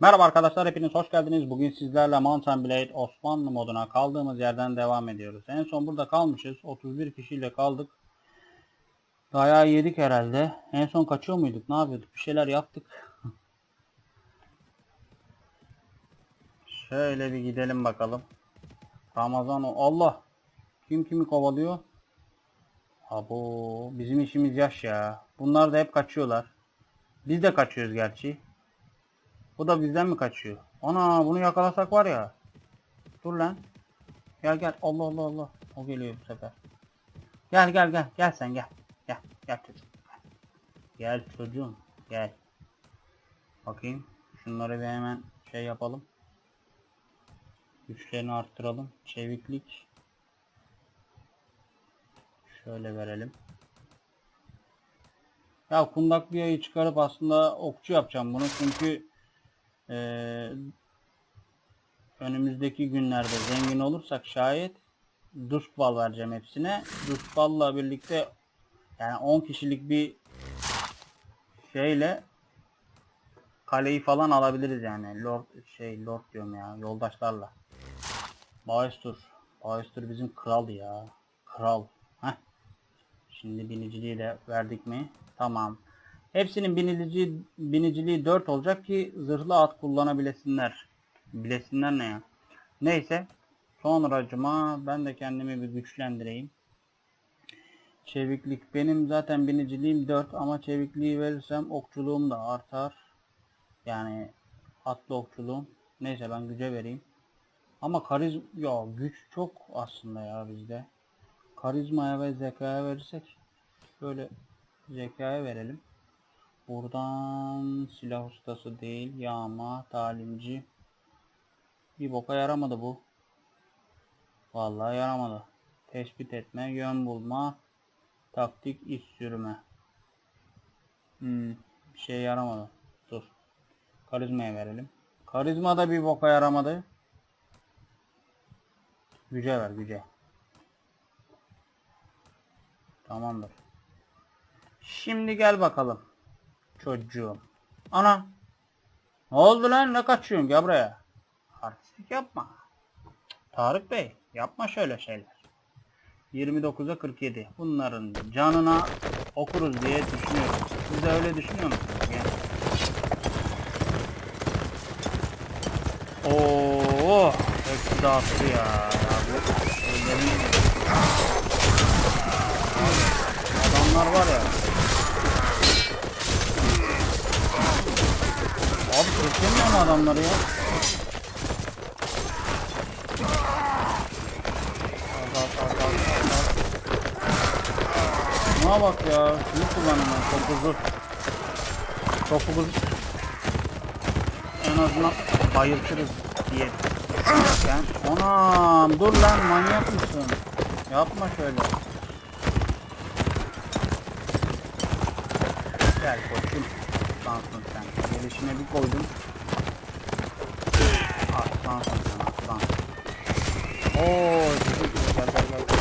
Merhaba arkadaşlar hepiniz hoş geldiniz. Bugün sizlerle Mountain Blade Osmanlı moduna kaldığımız yerden devam ediyoruz. En son burada kalmışız. 31 kişiyle kaldık. Dayağı yedik herhalde. En son kaçıyor muyduk? Ne yapıyorduk? Bir şeyler yaptık. Şöyle bir gidelim bakalım. Ramazan o. Allah! Kim kimi kovalıyor? Abo bizim işimiz yaş ya. Bunlar da hep kaçıyorlar. Biz de kaçıyoruz gerçi. Bu da bizden mi kaçıyor? Ana bunu yakalasak var ya. Dur lan. Gel gel. Allah Allah Allah. O geliyor bu sefer. Gel gel gel. Gel sen gel. Gel. Gel çocuğum. Gel çocuğum. Gel. Bakayım. Şunları bir hemen şey yapalım. Güçlerini arttıralım. Çeviklik. Şöyle verelim. Ya kundaklıyayı çıkarıp aslında okçu yapacağım bunu çünkü eee, önümüzdeki günlerde zengin olursak şayet Duskbal vereceğim hepsine. Duskbal'la birlikte yani 10 kişilik bir şeyle kaleyi falan alabiliriz yani. Lord şey Lord diyorum ya yoldaşlarla. Maestur. Maestur bizim kral ya. Kral. Heh. Şimdi biniciliği de verdik mi? Tamam. Hepsinin binici, biniciliği 4 olacak ki zırhlı at kullanabilesinler. Bilesinler ne ya? Neyse. Sonracıma ben de kendimi bir güçlendireyim. Çeviklik. Benim zaten biniciliğim 4 ama çevikliği verirsem okçuluğum da artar. Yani atlı okçuluğum. Neyse ben güce vereyim. Ama karizm ya güç çok aslında ya bizde. Karizmaya ve zekaya verirsek böyle zekaya verelim. Buradan silah ustası değil, yağma, talimci. Bir boka yaramadı bu. Vallahi yaramadı. Tespit etme, yön bulma, taktik iş sürme. Hmm, bir şey yaramadı. Dur. Karizmaya verelim. Karizma da bir boka yaramadı. Güce ver, güce. Tamamdır. Şimdi gel bakalım. Çocuğum. Ana. Ne oldu lan? Ne kaçıyorsun? Gel buraya. Artistlik yapma. Tarık Bey. Yapma şöyle şeyler. 29'a 47. Bunların canına okuruz diye düşünüyorum. Siz de öyle düşünüyor musunuz? Yani. Oo, hepsi dağıttı ya. ya bu. Adamlar var ya. Abi mu adamları ya? Şuna bak ya. Şunu kullanın ben. Topuzu. Topumuz en azından bayıltırız diye. Ben anam dur lan manyak mısın? Yapma şöyle. Gel koçum. Aslansın sen. Gelişine bir koydum. Aslansın sen aslan. Oo, güzel gel gel gel.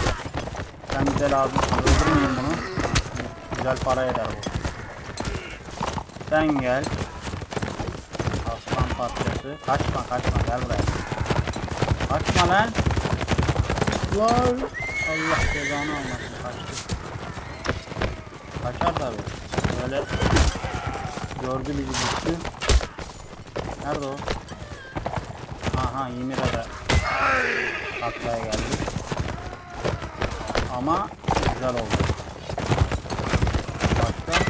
Sen bize lazımsın. Öldürmeyin bunu. Güzel para eder bu. Sen gel. Aslan parçası. Kaçma kaçma gel buraya. Kaçma lan. Lan. Allah cezanı almasın kaçtı. Kaçar tabi. Böyle gördü bizi düştü. Nerede o? Aha Ymir'e de taklaya geldi. Ama güzel oldu. Başka?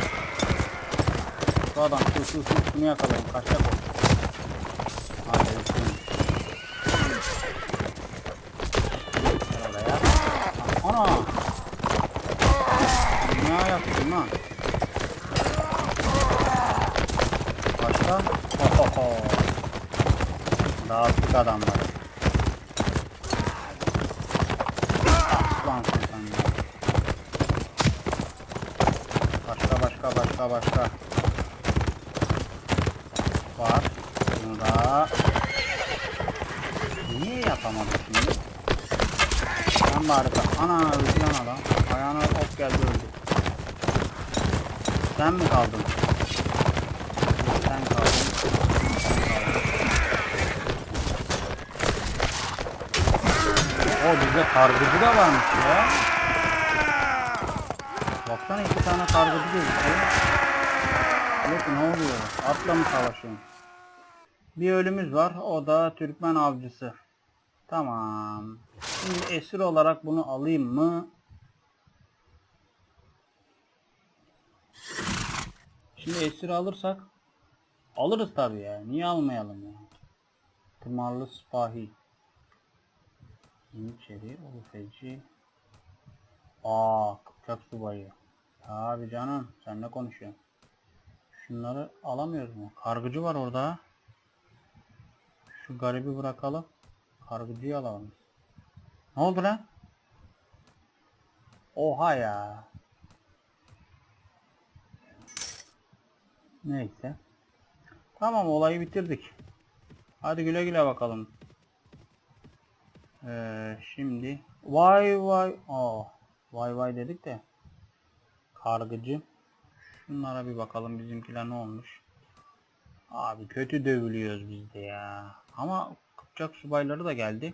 Şu adam şu şu şu şunu yakalayın. Kaçacak o. Hadi üstüne. Gel oraya. Ana! Ne yaptın lan? Başka? Ohoho. Dağıttık adamları. Aslansın sen ya. Başka başka başka başka. Var. Bunu da... Niye yapamadım şimdi? Ben bari... Ana öldü lan adam. Ayağına ok geldi öldü. Sen mi? Sen. Sen kaldın. Bizde kargıcı da varmış ya. Baksana iki tane kargıcı gözüküyor. Yok ne oluyor? Atla mı savaşıyorsun? Bir ölümüz var. O da Türkmen avcısı. Tamam. Şimdi esir olarak bunu alayım mı? Şimdi esir alırsak alırız tabii ya. Niye almayalım ya? Tımarlı sipahi. Yeniçeri, Ulufeci. Aa, Kıpçak subayı. Abi canım, sen ne konuşuyorsun? Şunları alamıyoruz mu? Kargıcı var orada. Şu garibi bırakalım. Kargıcıyı alalım. Ne oldu lan? Oha ya. Neyse. Tamam olayı bitirdik. Hadi güle güle bakalım. Ee, şimdi vay vay oh vay vay dedik de kargıcı. Şunlara bir bakalım bizimkiler ne olmuş. Abi kötü dövülüyoruz biz de ya. Ama Kıpçak subayları da geldi.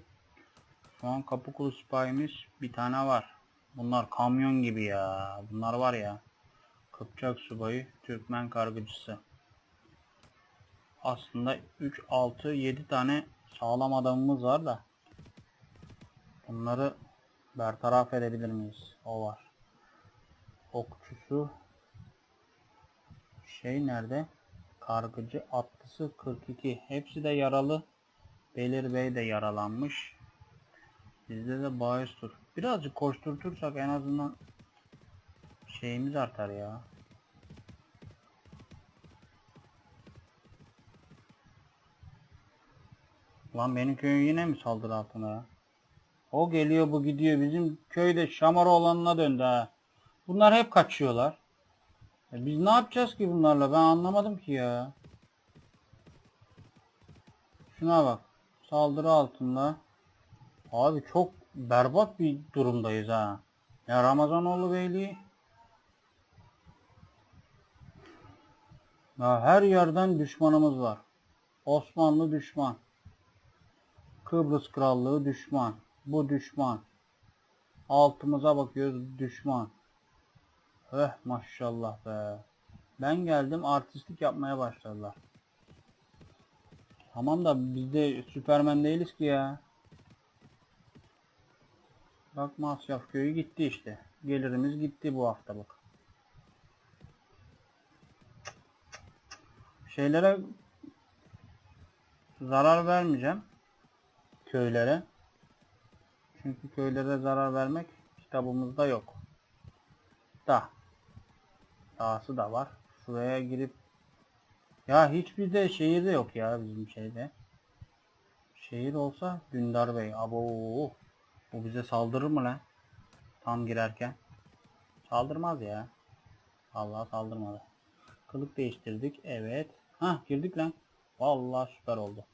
Şu an Kapıkulu siparişimiz bir tane var. Bunlar kamyon gibi ya. Bunlar var ya Kıpçak subayı Türkmen kargıcısı. Aslında 3 6 7 tane sağlam adamımız var da Bunları bertaraf edebilir miyiz? O var. Okçusu şey nerede? Kargıcı atlısı 42. Hepsi de yaralı. Belir Bey de yaralanmış. Bizde de Bayestur. Birazcık koşturtursak en azından şeyimiz artar ya. Lan benim köyün yine mi saldırı altında ya? O geliyor bu gidiyor. Bizim köyde şamar olanına döndü ha. Bunlar hep kaçıyorlar. E biz ne yapacağız ki bunlarla? Ben anlamadım ki ya. Şuna bak. Saldırı altında. Abi çok berbat bir durumdayız ha. Ya Ramazanoğlu Beyliği. Ya her yerden düşmanımız var. Osmanlı düşman. Kıbrıs Krallığı düşman. Bu düşman. Altımıza bakıyoruz düşman. Eh maşallah be. Ben geldim artistlik yapmaya başladılar. Tamam da biz de süpermen değiliz ki ya. Bak Masyaf köyü gitti işte. Gelirimiz gitti bu hafta bak. Şeylere zarar vermeyeceğim. Köylere. Çünkü köylere zarar vermek kitabımızda yok. Da. Dahası da var. Şuraya girip ya hiçbir de şehirde yok ya bizim şeyde. Şehir olsa Dündar Bey. Abo. Bu bize saldırır mı lan? Tam girerken. Saldırmaz ya. Allah saldırmadı. Kılık değiştirdik. Evet. Ha girdik lan. Vallahi süper oldu.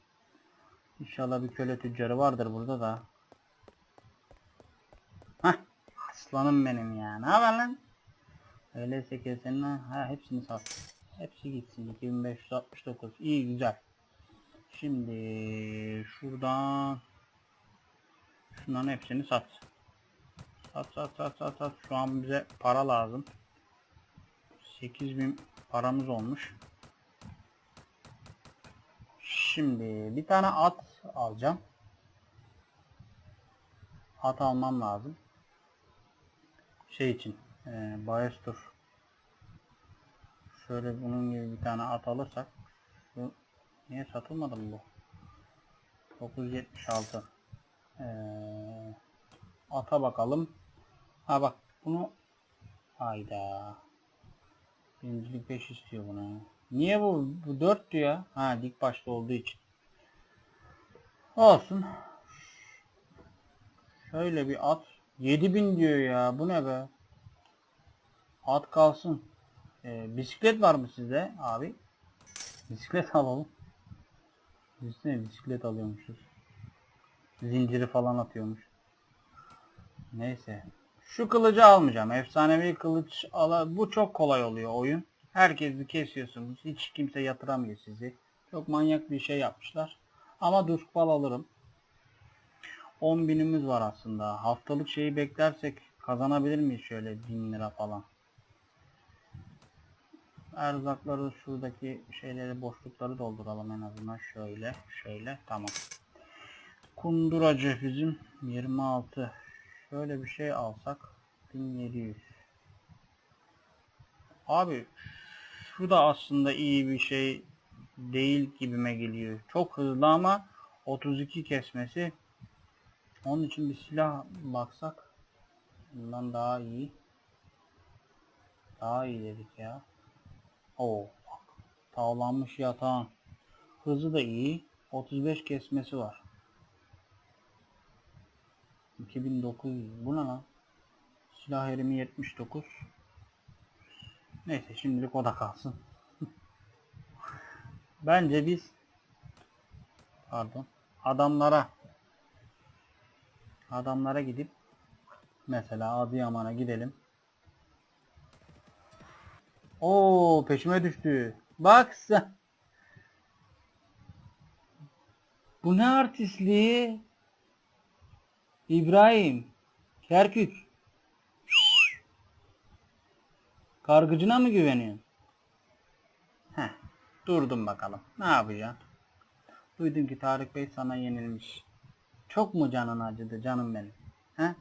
İnşallah bir köle tüccarı vardır burada da. Hah. Aslanım benim ya. Ne haber lan? Öyleyse kesenin ha hepsini sat. Hepsi gitsin. 2569. İyi güzel. Şimdi şuradan şunların hepsini sat. Sat sat sat sat sat. Şu an bize para lazım. 8000 paramız olmuş. Şimdi bir tane at alacağım. At almam lazım. Şey için. E, Bayestur. Şöyle bunun gibi bir tane at alırsak. Bu, niye satılmadı bu? 976. Ee, ata bakalım. Ha bak bunu hayda. Birincilik 5 istiyor buna. Niye bu? Bu 4 diyor. Ha dik başta olduğu için. Olsun. Şöyle bir at. 7000 diyor ya. Bu ne be? At kalsın. Ee, bisiklet var mı sizde abi? Bisiklet alalım. Biz ne bisiklet alıyormuşuz. Zinciri falan atıyormuş. Neyse. Şu kılıcı almayacağım. Efsanevi kılıç ala bu çok kolay oluyor oyun. Herkesi kesiyorsunuz. Hiç kimse yatıramıyor sizi. Çok manyak bir şey yapmışlar. Ama duskbal alırım. 10 binimiz var aslında. Haftalık şeyi beklersek kazanabilir miyiz şöyle 1000 lira falan? Erzakları şuradaki şeyleri boşlukları dolduralım en azından şöyle şöyle tamam. Kunduracı bizim 26. Şöyle bir şey alsak 1700. Abi şu da aslında iyi bir şey değil gibime geliyor. Çok hızlı ama 32 kesmesi. Onun için bir silah baksak bundan daha iyi. Daha iyi dedik ya. Oo. bak. Tavlanmış yatağın. Hızı da iyi. 35 kesmesi var. 2900. Bu ne lan? Silah erimi 79. Neyse şimdilik o da kalsın. Bence biz pardon adamlara adamlara gidip mesela Adıyaman'a gidelim. Oo peşime düştü. Bak sen. Bu ne artistliği? İbrahim. Kerkük. Kargıcına mı güveniyorsun? Heh. Durdum bakalım. Ne yapacaksın? Duydum ki Tarık Bey sana yenilmiş. Çok mu canın acıdı canım benim? He?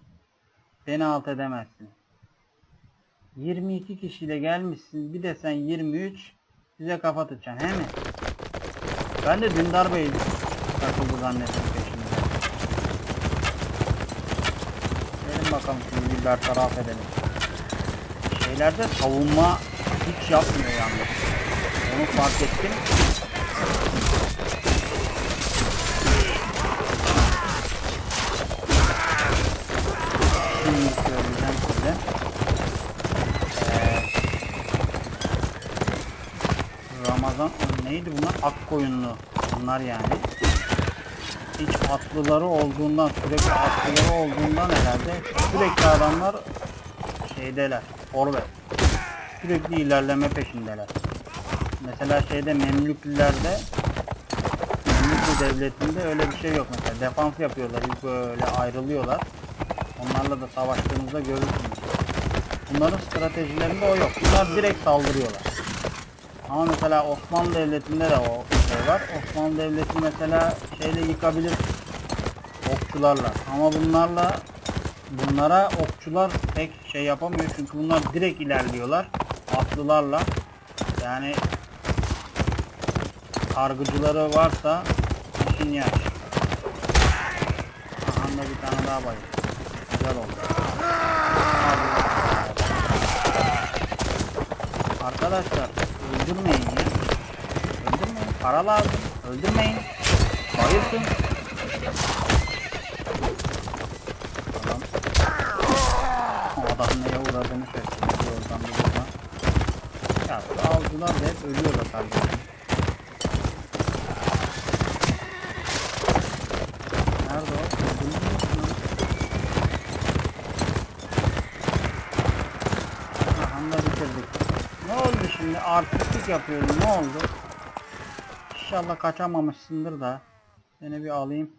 Beni alt edemezsin. 22 kişiyle gelmişsin. Bir de sen 23. Bize kafa tutacaksın he mi? Ben de Dündar Bey takıldı zannettim peşimde. Gelin bakalım şimdi bir bertaraf edelim. Şeylerde savunma hiç yapmıyor yalnız. Onu fark ettim. Neydi bunlar? Akkoyunlu. Bunlar yani. Hiç atlıları olduğundan, sürekli atlıları olduğundan herhalde sürekli adamlar şeydeler. Forvet. Sürekli ilerleme peşindeler. Mesela şeyde Memlüklülerde Memlüklı devletinde öyle bir şey yok mesela. Defans yapıyorlar. ilk Böyle ayrılıyorlar. Onlarla da savaştığınızda görürsünüz. Bunların stratejilerinde o yok. Bunlar direkt saldırıyorlar. Ama mesela Osmanlı Devleti'nde de o şey var. Osmanlı Devleti mesela şeyle yıkabilir okçularla. Ama bunlarla bunlara okçular pek şey yapamıyor çünkü bunlar direkt ilerliyorlar atlılarla. Yani kargıcıları varsa işin yaş. Aha bir tane daha bayıldı. Güzel oldu. Arkadaşlar öldürmeyin ya. Öldürmeyin. Para lazım. Öldürmeyin. Bayılsın. Adam. Adam neye uğradığını şaşırdı. Oradan bir oradan. Ya avcılar da hep ölüyorlar kardeşim. Artistlik yapıyorum. Ne oldu? İnşallah kaçamamışsındır da. Seni bir alayım.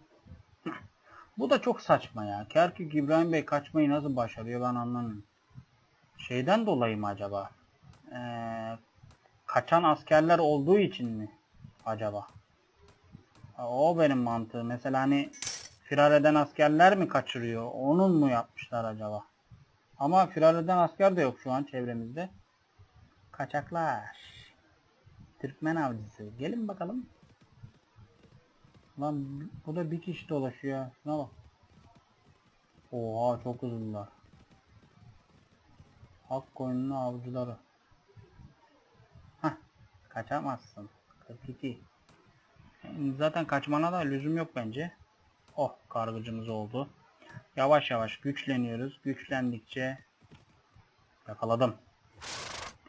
Bu da çok saçma ya. Kerkük İbrahim Bey kaçmayı nasıl başarıyor ben anlamıyorum. Şeyden dolayı mı acaba? Ee, kaçan askerler olduğu için mi acaba? O benim mantığım. Mesela hani firar eden askerler mi kaçırıyor? Onun mu yapmışlar acaba? Ama firar eden asker de yok şu an çevremizde. Kaçaklar. Türkmen avcısı. Gelin bakalım. Lan bu da bir kişi dolaşıyor. Şuna bak. Oha çok hızlılar. Hak koyunlu avcıları. Hah. Kaçamazsın. 42. Yani Zaten kaçmana da lüzum yok bence. Oh kargıcımız oldu. Yavaş yavaş güçleniyoruz. Güçlendikçe yakaladım.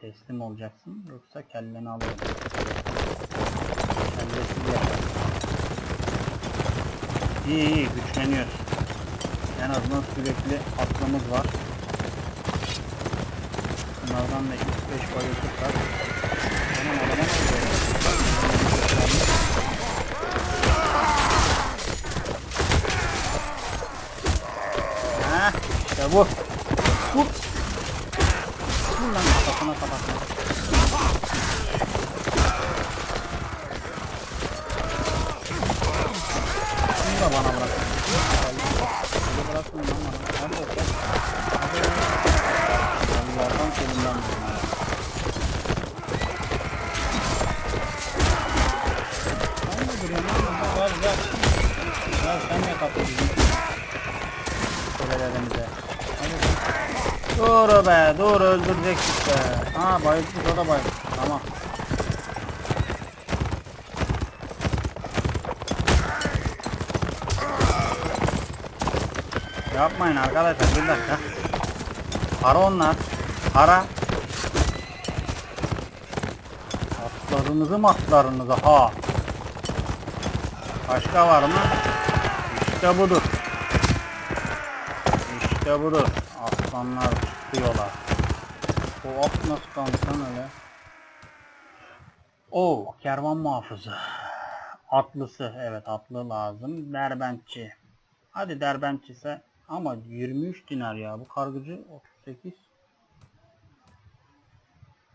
Teslim olacaksın yoksa kelleni alırım. Kellesiz yaşa. İyi iyi güçleniyoruz. En azından sürekli aklımız var. Bunlardan da 3-5 bayıltırsak. Tamam adama ne oluyor? vur. Lan kafasına kafasına. Şunu da bana bırak. Şunu bırakmayın lan bana. Hadi bakalım. Hadi. Allah'tan kolundan vurun ha. Sen de duruyorsun lan. Gel gel. Gel sen de kapı Dur be dur öldürecektik be. Ha bayıltmış o da bayıltmış. Tamam. Yapmayın arkadaşlar bir dakika. Para onlar. Para. Atlarınızı matlarınızı ha. Başka var mı? İşte budur. İşte budur. Aslanlar çıkıyorlar. O at nasıl lan öyle? Oo, kervan muhafızı. Atlısı, evet atlı lazım. Derbentçi. Hadi derbentçi ise ama 23 dinar ya. Bu kargıcı 38.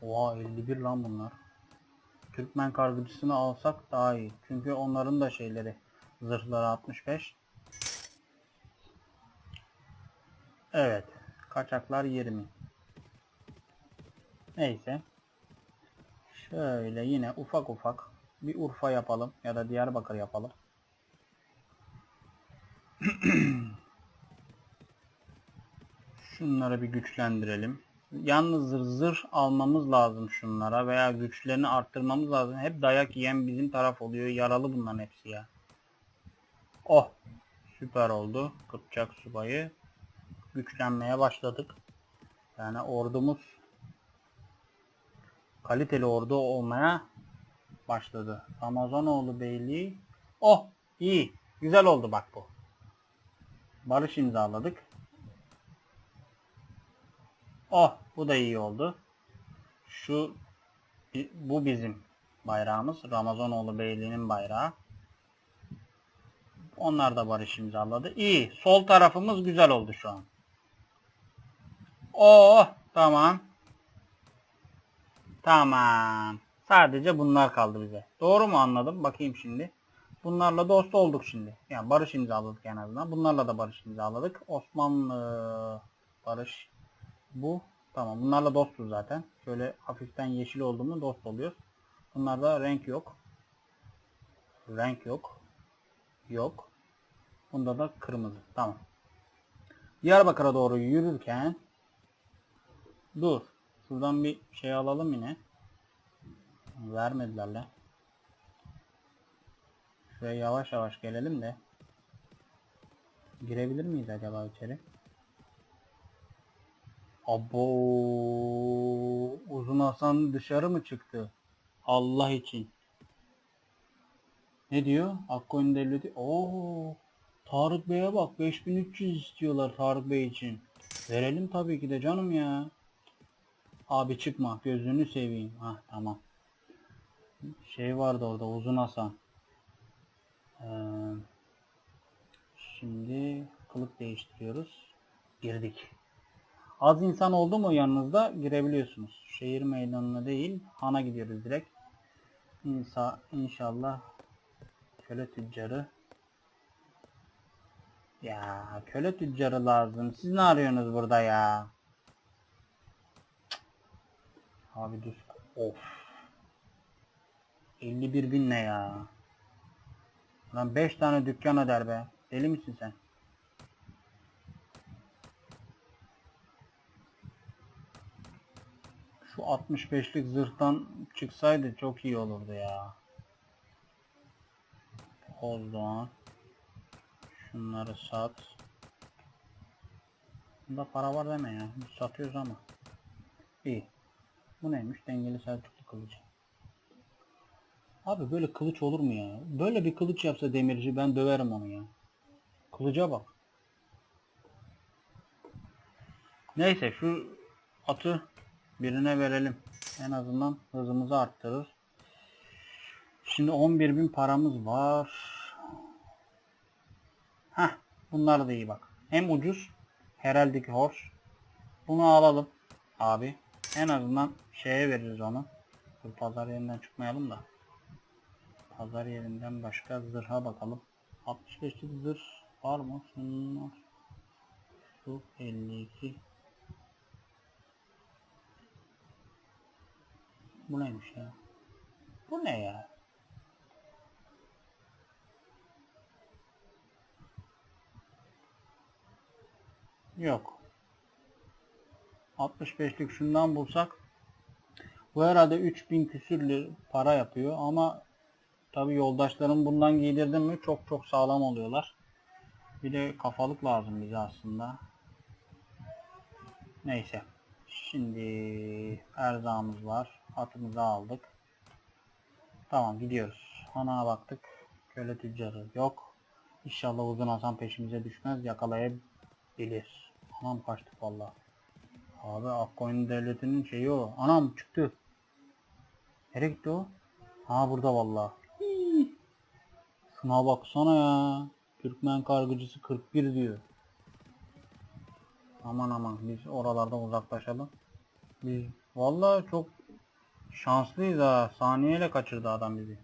Oha 51 lan bunlar. Türkmen kargıcısını alsak daha iyi. Çünkü onların da şeyleri zırhları 65. Evet. Kaçaklar 20. Neyse. Şöyle yine ufak ufak bir Urfa yapalım ya da Diyarbakır yapalım. Şunları bir güçlendirelim. Yalnız zırh, zırh almamız lazım şunlara veya güçlerini arttırmamız lazım. Hep dayak yiyen bizim taraf oluyor. Yaralı bunların hepsi ya. Oh. Süper oldu. Kıpçak subayı. Güçlenmeye başladık. Yani ordumuz kaliteli ordu olmaya başladı. Ramazanoğlu Beyliği. Oh iyi. Güzel oldu bak bu. Barış imzaladık. Oh bu da iyi oldu. Şu bu bizim bayrağımız. Ramazanoğlu Beyliği'nin bayrağı. Onlar da barış imzaladı. İyi. Sol tarafımız güzel oldu şu an. Oh tamam. Tamam. Sadece bunlar kaldı bize. Doğru mu anladım? Bakayım şimdi. Bunlarla dost olduk şimdi. Yani barış imzaladık en azından. Bunlarla da barış imzaladık. Osmanlı barış bu. Tamam. Bunlarla dostuz zaten. Şöyle hafiften yeşil oldu mu dost oluyoruz. Bunlarda renk yok. Renk yok. Yok. Bunda da kırmızı. Tamam. Diyarbakır'a doğru yürürken dur. Şuradan bir şey alalım yine. Vermediler lan. Şuraya yavaş yavaş gelelim de. Girebilir miyiz acaba içeri? Abo Uzun Hasan dışarı mı çıktı? Allah için. Ne diyor? Akkoyun devleti. Oo Tarık Bey'e bak 5300 istiyorlar Tarık Bey için. Verelim tabii ki de canım ya. Abi çıkma gözünü seveyim. Ha tamam. Şey vardı orada Uzun Hasan. Ee, şimdi kılık değiştiriyoruz. Girdik. Az insan oldu mu yanınızda girebiliyorsunuz. Şehir meydanına değil hana gidiyoruz direkt. İnsa, inşallah köle tüccarı. Ya köle tüccarı lazım. Siz ne arıyorsunuz burada ya? Abi düz. Of. 51 bin ne ya? Lan 5 tane dükkan öder be. Deli misin sen? Şu 65'lik zırhtan çıksaydı çok iyi olurdu ya. Ozdan. Şunları sat. Bunda para var deme ya. Satıyoruz ama. İyi. Bu neymiş? Dengeli Selçuklu kılıcı. Abi böyle kılıç olur mu ya? Böyle bir kılıç yapsa demirci ben döverim onu ya. Kılıca bak. Neyse şu atı birine verelim. En azından hızımızı arttırır. Şimdi 11.000 paramız var. Heh, bunlar da iyi bak. Hem ucuz Heraldic Horse. Bunu alalım abi. En azından şeye veririz onu. Dur pazar yerinden çıkmayalım da. Pazar yerinden başka zırha bakalım. 65'lik zırh var mı? Şunlar. Şu 52. Bu neymiş ya? Bu ne ya? Yok. 65'lik şundan bulsak bu herhalde 3000 küsürlü para yapıyor ama tabi yoldaşlarım bundan giydirdim mi çok çok sağlam oluyorlar. Bir de kafalık lazım bize aslında. Neyse. Şimdi erzağımız var. Atımızı aldık. Tamam gidiyoruz. Ana baktık. Köle tüccarı yok. İnşallah uzun Hasan peşimize düşmez. Yakalayabilir. Anam kaçtık valla. Abi Akkoyun devletinin şeyi o. Anam çıktı. Nereye gitti o? Ha burada valla. Şuna baksana ya. Türkmen kargıcısı 41 diyor. Aman aman biz oralardan uzaklaşalım. Biz vallahi çok şanslıyız ha. Saniyeyle kaçırdı adam bizi.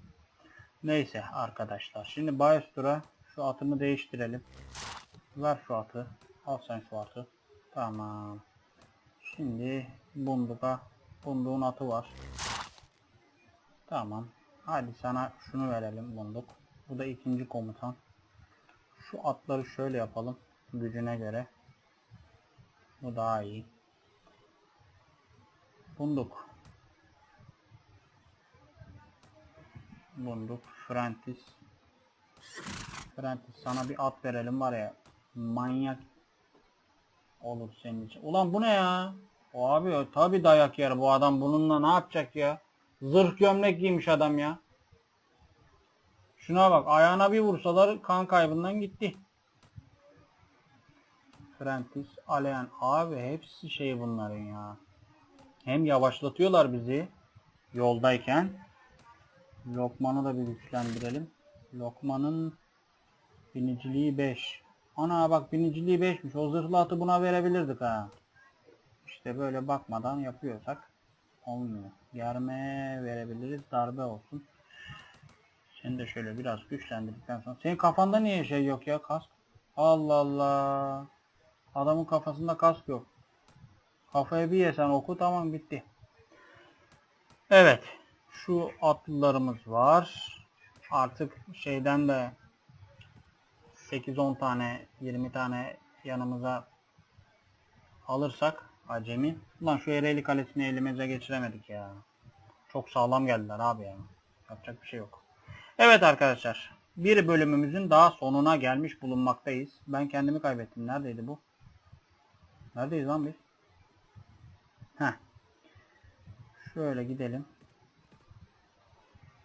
Neyse arkadaşlar. Şimdi Bayestur'a şu atımı değiştirelim. Ver şu atı. Al sen şu atı. Tamam. Şimdi bunduka. Bunduğun atı var. Tamam. Hadi sana şunu verelim bunduk. Bu da ikinci komutan. Şu atları şöyle yapalım. Gücüne göre. Bu daha iyi. Bunduk. Bunduk. Frentis. Frentis sana bir at verelim var ya. Manyak olur senin için. Ulan bu ne ya? O abi tabi dayak yer bu adam bununla ne yapacak ya? Zırh gömlek giymiş adam ya. Şuna bak ayağına bir vursalar kan kaybından gitti. Frentis, Alean abi hepsi şey bunların ya. Hem yavaşlatıyorlar bizi yoldayken. Lokman'ı da bir güçlendirelim. Lokman'ın biniciliği 5. Ana bak biniciliği 5'miş. O zırhlı atı buna verebilirdik ha. İşte böyle bakmadan yapıyorsak olmuyor. Germe verebiliriz. Darbe olsun. Seni de şöyle biraz güçlendirdikten sonra. Senin kafanda niye şey yok ya kask? Allah Allah. Adamın kafasında kask yok. Kafaya bir yesen oku tamam bitti. Evet. Şu atlılarımız var. Artık şeyden de 8-10 tane 20 tane yanımıza alırsak acemi. Ulan şu Ereğli Kalesi'ni elimize geçiremedik ya. Çok sağlam geldiler abi ya. Yapacak bir şey yok. Evet arkadaşlar. Bir bölümümüzün daha sonuna gelmiş bulunmaktayız. Ben kendimi kaybettim. Neredeydi bu? Neredeyiz lan biz? Heh. Şöyle gidelim.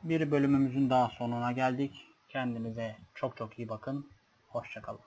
Bir bölümümüzün daha sonuna geldik. Kendinize çok çok iyi bakın. Hoşçakalın.